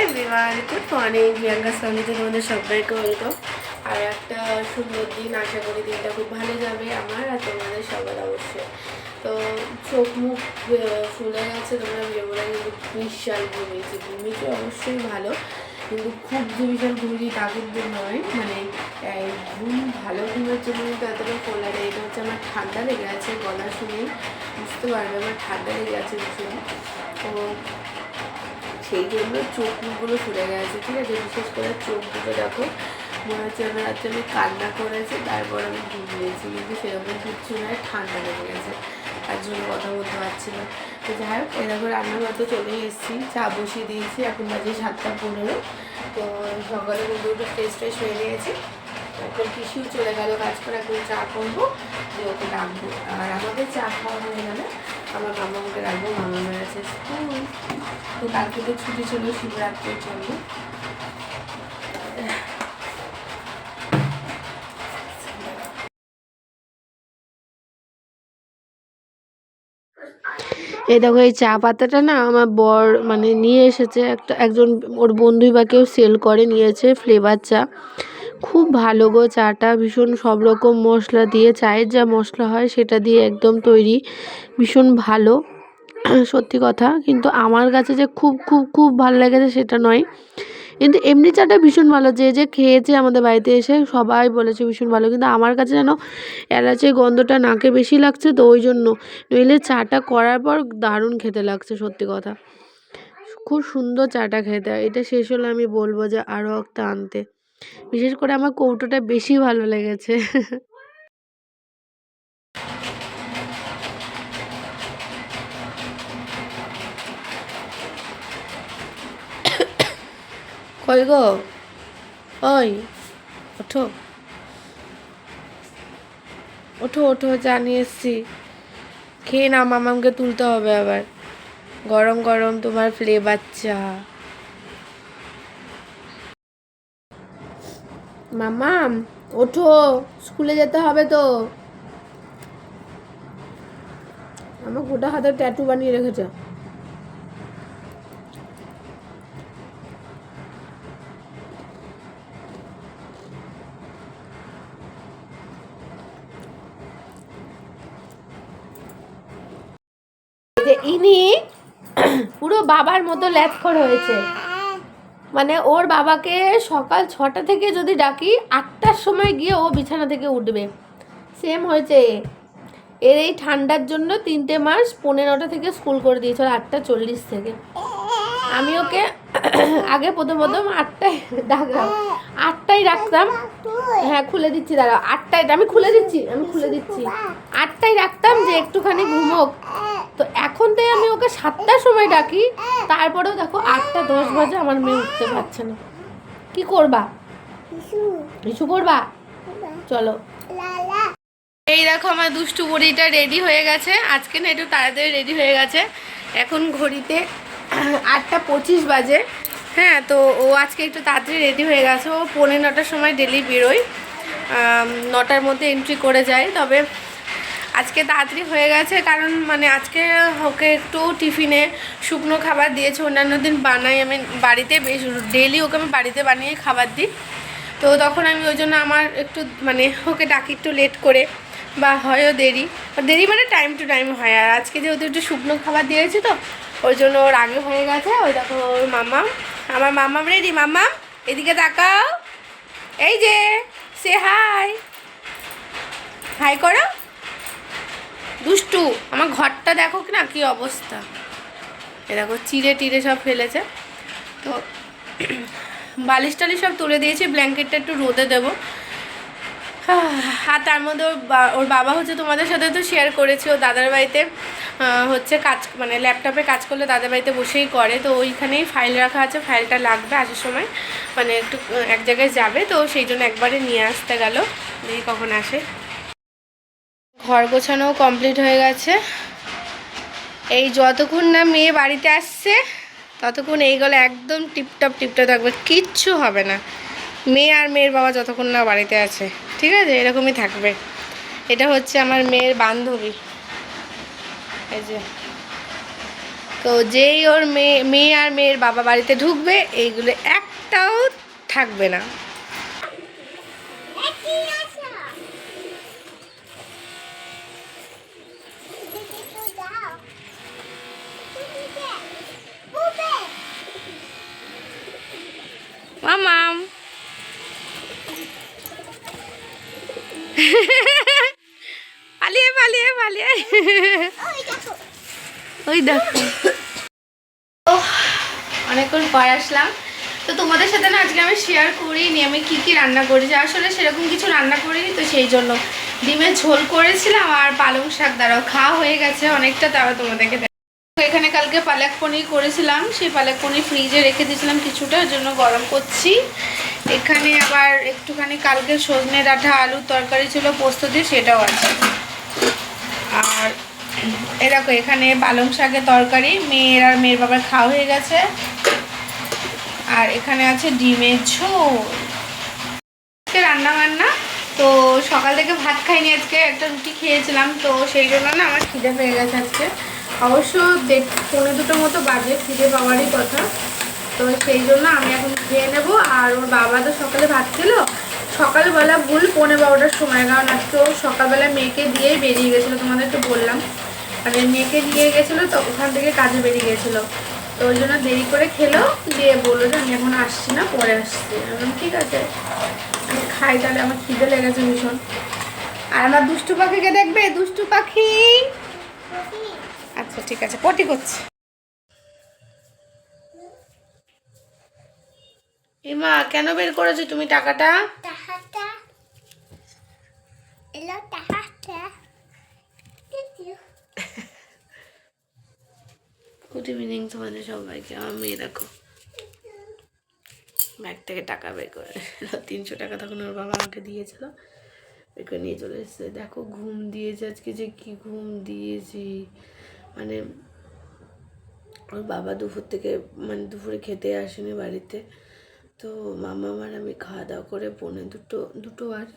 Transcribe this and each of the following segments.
Everyone good morning Priyanka স্বামীতে তোমাদের সবাইকে ওয়েলকাম আর একটা সুন্দর দিন, আশা করি দিনটা খুব ভালো যাবে আমার আর তোমাদের সবার অবশ্যই। তো চোখ মুখ ফুলে গেছে তোমরা ভেবো না কিন্তু বিশাল ঘুমিয়েছি। ঘুমিয়েছি অবশ্যই ভালো, কিন্তু খুব যে বিশাল ঘুমিয়েছি তা কিন্তু নয়। মানে ঘুম ভালো ঘুমের জন্য কিন্তু এতটা ফোলা দেয় এটা হচ্ছে আমার ঠান্ডা লেগে আছে গলা শুনেই বুঝতে পারবে, আমার ঠান্ডা লেগে আছে ভীষণ। তো সেই জন্য চোখ মুখগুলো ফুলে গেছে, ঠিক আছে? বিশেষ করে চোখ দুটো দেখো, মনে হচ্ছে আমার রাত্রে আমি কান্না করেছি, তারপর আমি ঘুমিয়েছি কিন্তু সেরকম কিচ্ছু নয়, ঠান্ডা লেগে গেছে, তার জন্য কথা বলতে পারছি না। তো যাই হোক এরকম রান্নাঘর তো চলেই এসেছি, চা বসিয়ে দিয়েছি, এখন বাজে সাতটা পনেরো। তো সকালে কিন্তু একটু ফ্রেশ ফ্রেশ হয়ে নিয়েছি এখন পিসিও চলে গেল কাজ করে, এখন চা করব যে ওকে ডাকবো। আর আমাদের চা খাওয়া হয়ে গেলে। আমার মামাকে রাখব মামা আছে স্কুল। তো কালকে তো ছুটি ছিল শিবরাত্রির জন্য। এই দেখো, এই চা পাতাটা না আমার বর মানে নিয়ে এসেছে। একটা, একজন, ওর বন্ধুই বা কেউ সেল করে, নিয়েছে ফ্লেভার চা। খুব ভালো গো, চাটা ভীষণ সব রকম মশলা দিয়ে, চায়ের যা মশলা হয় সেটা দিয়ে একদম তৈরি, ভীষণ ভালো, সত্যি কথা। কিন্তু আমার কাছে যে খুব খুব খুব ভালো লেগেছে সেটা নয়। কিন্তু এমনি চাটা ভীষণ ভালো, যে যে খেয়েছে আমাদের বাড়িতে এসে সবাই বলেছে ভীষণ ভালো। কিন্তু আমার কাছে যেন এলাচের গন্ধটা নাকে বেশি লাগছে, তো ওই জন্য। নইলে চাটা করার পর দারুণ খেতে লাগছে, সত্যি কথা। খুব সুন্দর চাটা খেতে এটা শেষ হলে আমি বলব যে আরও একটা আনতে। বিশেষ করে আমার কৌটোটা বেশি ভালো লেগেছে। কই গো? ওই, ওঠো। ওঠো ওঠো জানিয়ে এসছি। খেয়ে না মামামকে তুলতে হবে আবার। গরম গরম তোমার ফ্লেভার চা। মামাম ওঠো, স্কুলে যেতে হবে তো। আমার গোটা হাতে ট্যাটু বানিয়ে রেখেছে। ইনি পুরো বাবার মতো ল্যাথখর হয়েছে। মানে ওর বাবাকে সকাল ছটা থেকে যদি ডাকি, আটটার সময় গিয়ে ও বিছানা থেকে উঠবে। সেম হয়েছে। এর এই ঠান্ডার জন্য তিনটে মাস পনেরোটা থেকে স্কুল করে দিয়েছিল আটটা চল্লিশ থেকে। আমি ওকে আগে প্রথম প্রথম আটটায় ডাকলাম আটটায় রাখতাম। হ্যাঁ খুলে দিচ্ছি, দাঁড়াও, আটটায়, আমি খুলে দিচ্ছি, আমি খুলে দিচ্ছি। আটটায় রাখতাম যে একটুখানি ঘুমোক। তো এখন থেকে আমি ওকে সাতটার সময় ডাকি, তারপরেও দেখো আটটা দশ বাজে আমার মেয়ে উঠতে পারছে না। কি করবা? কিছু করবা? চলো। এই দেখো আমার দুষ্টু বুড়িটা রেডি হয়ে গেছে। আজকে না একটু তাড়াতাড়ি রেডি হয়ে গেছে। এখন ঘড়িতে আটটা পঁচিশ বাজে। হ্যাঁ তো ও আজকে একটু তাড়াতাড়ি রেডি হয়ে গেছে। ও পৌনে নটার সময় ডেলি বেরোয়। নটার মধ্যে এন্ট্রি করে যায়। তবে আজকে তাড়াতাড়ি হয়ে গেছে কারণ মানে আজকে ওকে একটু টিফিনে শুকনো খাবার দিয়েছে। অন্যান্য দিন বানাই আমি বাড়িতে বেশ ডেলি ওকে আমি বাড়িতে বানিয়ে খাবার দিই। তো তখন আমি ওই জন্য আমার একটু মানে ওকে ডাকি একটু লেট করে বা হয়ও দেরি। দেরি মানে টাইম টু টাইম হয়। আর আজকে যেহেতু একটু শুকনো খাবার দিয়েছি তো ওই জন্য ওর আগে হয়ে গেছে, ওই দেখো ওর মামা আমার মামাম রেডি মামা এদিকে তাকাও। এই যে সে হাই হাই করো। দুষ্টু, আমার ঘরটা দেখো না, কি অবস্থা। এ দেখো, চিড়ে টিড়ে সব ফেলেছে। তো বালিশ টালিশ সব তুলে দিয়েছি, ব্ল্যাঙ্কেটটা একটু রোদে দেবো। আর তার মধ্যে ওর ওর বাবা হচ্ছে তোমাদের সাথে তো শেয়ার করেছি, ও দাদার বাড়িতে হচ্ছে কাজ মানে ল্যাপটপে কাজ করলে দাদার বাড়িতে বসেই করে, তো ওইখানেই ফাইল রাখা আছে ফাইলটা লাগবে আসার সময় মানে একটু এক জায়গায় যাবে, তো সেই জন্য একবারে নিয়ে আসতে গেল দেখি কখন আসে। ঘর গোছানো কমপ্লিট হয়ে গেছে। এই যতক্ষণ না মেয়ে বাড়িতে আসছে, ততক্ষণ এইগুলো একদম টিপটপ টিপটপ থাকবে, কিচ্ছু হবে না। মেয়ে আর মেয়ের বাবা যতক্ষণ না বাড়িতে আছে। ঠিক আছে? এরকমই থাকবে। এটা হচ্ছে আমার মেয়ের বান্ধবী। এই যে। তো যেই ওর মেয়ে মেয়ে আর মেয়ের বাবা বাড়িতে ঢুকবে, এইগুলো একটাও থাকবে না। মামাম পালিয়ে পালিয়ে পালিয়ে। ওই দেখো। অনেকক্ষণ পর আসলাম। তো তোমাদের সাথে না আজকে আমি শেয়ার করিনি। আমি কি কি রান্না করেছি? আসলে সেরকম কিছু রান্না করিনি, তো সেই জন্য ডিমের ঝোল করেছিলাম আর পালং শাক দ্বারাও খাওয়া হয়ে গেছে অনেকটা তারা তোমাদেরকে এখানে কালকে পালাক পনির করেছিলাম। সেই পালক পনির ফ্রিজে রেখে দিয়েছিলাম কিছুটা জন্য গরম করছি। এখানে আবার একটুখানি কালকে সজনে ডাঁটা আলুর তরকারি ছিল, পোস্ত দিয়ে সেটাও আছে। আর এরকম এখানে পালং শাকের তরকারি, মেয়ের আর মেয়ের বাবার খাওয়া হয়ে গেছে। আর এখানে আছে ডিমের ঝোল। আজকে রান্না বান্না তো সকাল থেকে ভাত খাইনি আজকে, একটা রুটি খেয়েছিলাম, তো সেই জন্য না আমার খিদে পেয়ে গেছে আজকে। অবশ্য দেখ, পনেরো দুটো মতো বাজে, খিদে পাওয়ারই কথা। তো সেই জন্য আমি এখন খেয়ে নেব। আর ওর বাবা তো সকালে ভাত খেলো। সকালবেলা ভুল পনেরো বারোটার সময় কারণ আজকে ও সকালবেলা মেয়েকে দিয়েই বেরিয়ে গেছিল তোমাদেরকে বললাম। মানে মেয়েকে নিয়ে গেছিল তো ওখান থেকে কাজে বেরিয়ে গেছিল। তো ওই জন্য দেরি করে খেলো দিয়ে বলল যে আমি এখন আসছি না পরে আসছি। আমি ঠিক আছে। আমি খাই তাহলে আমার খিদে লেগেছে ভীষণ। আর আমার দুষ্টু পাখিকে দেখবে? দুষ্টু পাখি? আচ্ছা ঠিক আছে। পটি করছে। ইমা কেন বের করেছ তুমি টাকাটা. গুড ইভিনিং তোমাদের সবাইকে আমার মেয়ে দেখো। ব্যাগ থেকে টাকা বের করে তিনশো টাকা তখন ওর বাবা আমাকে দিয়েছিল। বের করে নিয়ে চলে এসেছে। দেখো ঘুম দিয়েছে আজকে যে কি ঘুম দিয়েছি। মানে ওর বাবা দুপুর থেকে মানে দুপুরে খেতে আসেনি বাড়িতে। তো মামা আমার আমি খাওয়া দাওয়া করে পৌনে দুটো দুটো আর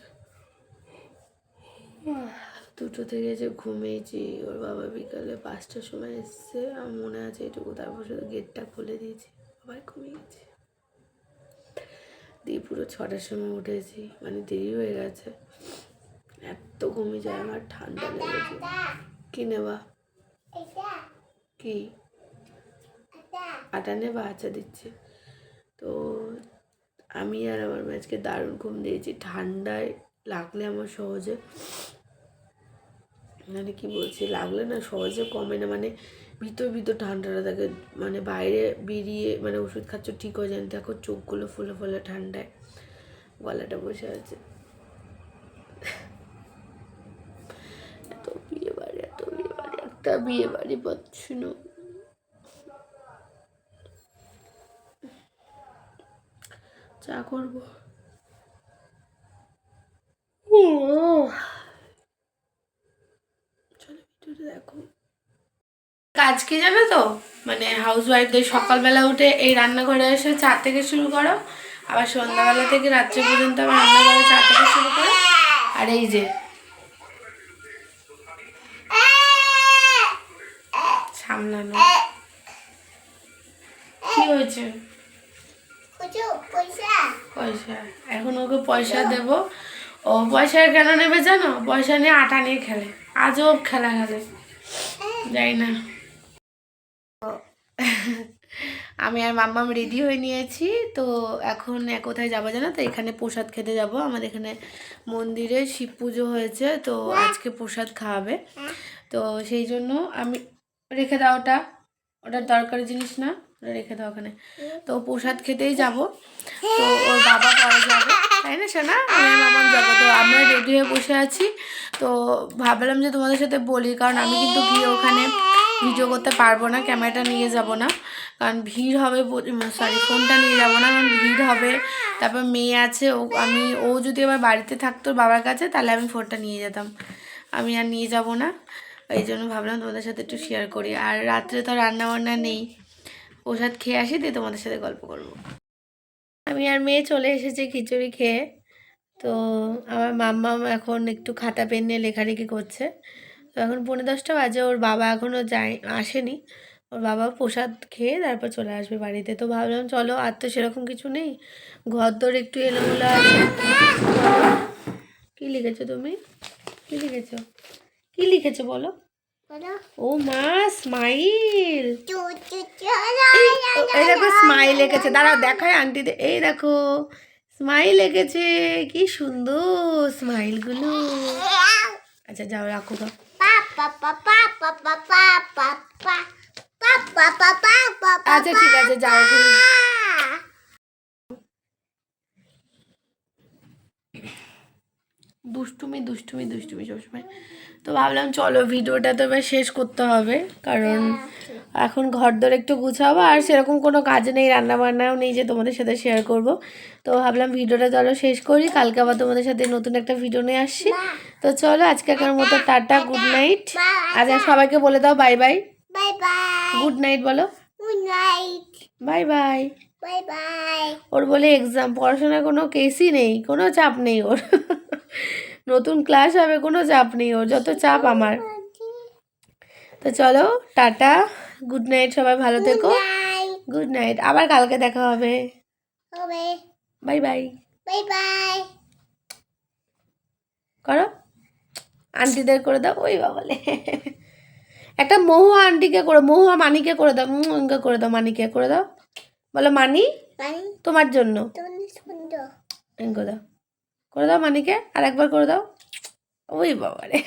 দুটো থেকে যে ঘুমিয়েছি। ওর বাবা বিকালে পাঁচটার সময় এসছে আমার মনে আছে এটুকু তারপর শুধু গেটটা খুলে দিয়েছি আবার ঘুমিয়ে গেছি। দিয়ে পুরো ছটার সময় উঠেছি মানে দেরি হয়ে গেছে। এত ঘুমিয়ে যায় আমার ঠান্ডা লেগেছে। কি নেবা. কি. আটা নেবা? আচ্ছা দিচ্ছি। তো আমি আর আমার ম্যাচকে দারুণ ঘুম দিয়েছি। ঠান্ডায় লাগলে আমার সহজে মানে কি বলছি, লাগলে না সহজে কমে না মানে ভিতর ভিতর ঠান্ডাটা থাকে মানে বাইরে বেরিয়ে মানে ওষুধ খাচ্ছ ঠিক হয়ে যায় দেখো চোখগুলো ফুলে ফুলে ঠান্ডায় গলাটা বসে আছে। এত বিয়ে বাড়ি এত বিয়ে বাড়ি একটা বিয়ে বাড়ি পাচ্ছি না চা করব। চলো ভিডিওটা দেখো। কাজ কি জানো তো? মানে হাউস ওয়াইফদের সকালবেলা উঠে এই রান্নাঘরে এসে চা থেকে শুরু করো। আবার সন্ধ্যাবেলা থেকে রাত্রে পর্যন্ত আবার রান্নাঘরে চা থেকে শুরু করো। আর এই যে, সামলানো। কি হয়েছে. পয়সা। এখন ওকে পয়সা দেব। ও পয়সা কেন নেবে জানো? পয়সা নিয়ে আটা নিয়ে খেলে। আজব খেলা খেলে। যাই না। আমি আর মাম্মাম রেডি হয়ে নিয়েছি। তো এখন কোথায় যাব জানো তো? এখানে প্রসাদ খেতে যাব। আমাদের এখানে মন্দিরে শিব পুজো হয়েছে। তো আজকে প্রসাদ খাওয়াবে। তো সেই জন্য আমি রেখে দাও ওটা। ওটা দরকারি জিনিস না। রেখে দাও ওখানে। তো প্রসাদ খেতেই যাব। তো ওর বাবা পরে যাবে। তাই না শোনা আমি মামাম যাব। তো আমরা রেডি হয়ে বসে আছি। তো ভাবলাম যে তোমাদের সাথে বলি কারণ আমি কিন্তু গিয়ে ওখানে ভিডিও করতে পারব না ক্যামেরাটা নিয়ে যাব না। কারণ ভিড় হবে সরি ফোনটা নিয়ে যাব না কারণ ভিড় হবে। তারপর মেয়ে আছে ও আমি ও যদি আবার বাড়িতে থাকতো বাবার কাছে তাহলে আমি ফোনটা নিয়ে যেতাম। আমি আর নিয়ে যাব না। এই জন্য ভাবলাম তোমাদের সাথে একটু শেয়ার করি। আর রাত্রে তো রান্না বান্না নেই। প্রসাদ খেয়ে আসি, দিয়ে তোমাদের সাথে গল্প করব। আমি আর মেয়ে চলে এসেছি খিচুড়ি খেয়ে। তো আমার মাম্মা এখন একটু খাতা, পেন নিয়ে লেখালেখি করছে। তো এখন পনেরো দশটা বাজে, ওর বাবা এখনও যায় আসেনি। ওর বাবা প্রসাদ খেয়ে তারপর চলে আসবে বাড়িতে। তো ভাবলাম, চলো, আর তো সেরকম কিছু নেই। ঘর দর একটু এলোমেলো আছে। কী লিখেছো তুমি? কী লিখেছো? কী লিখেছো বলো বলো? ও মা স্মাইল এই দেখো স্মাইল এঁকেছে। দাঁড়া দেখায় আন্টিদের। এই দেখো স্মাইল এঁকেছে। কি সুন্দর স্মাইলগুলো আচ্ছা যাও, রাখো, দাও। আচ্ছা ঠিক আছে, যাও দুষ্টুমি দুষ্টুমি দুষ্টুমি সবসময়। তো ভাবলাম চলো ভিডিওটা তো এবার শেষ করতে হবে। কারণ এখন ঘর দর একটু গুছাবো আর সেরকম কোনো কাজ নেই রান্না বান্নাও নেই যে তোমাদের সাথে শেয়ার করব। তো ভাবলাম ভিডিওটা চলো শেষ করি কালকে আবার তোমাদের সাথে নতুন একটা ভিডিও নিয়ে আসছি। তো চলো আজকেকার মতো টাটা গুড নাইট আচ্ছা। সবাইকে বলে দাও bye bye bye bye good night বলো। Good night bye bye bye bye ওর বলে এক্সাম পড়াশোনার কোনো কেসই নেই কোনো চাপ নেই ওর। নতুন ক্লাস হবে কোনো চাপ নেই ওর যত চাপ আমার। তো চলো টাটা গুড নাইট সবাই ভালো থেকো। গুড নাইট আবার কালকে দেখা হবে। বাই বাই বাই বাই করো। আন্টিদের করে দাও ওই বাবলে। একটা মহুয়া আন্টিকে করে মহুয়া মানিকে করে দাও মুমকে করে দাও মানিকে করে দাও। বলো মানি তোমার জন্য। দাও। করে দাও মানিকে আর একবার করে দাও। ওই বাবা রে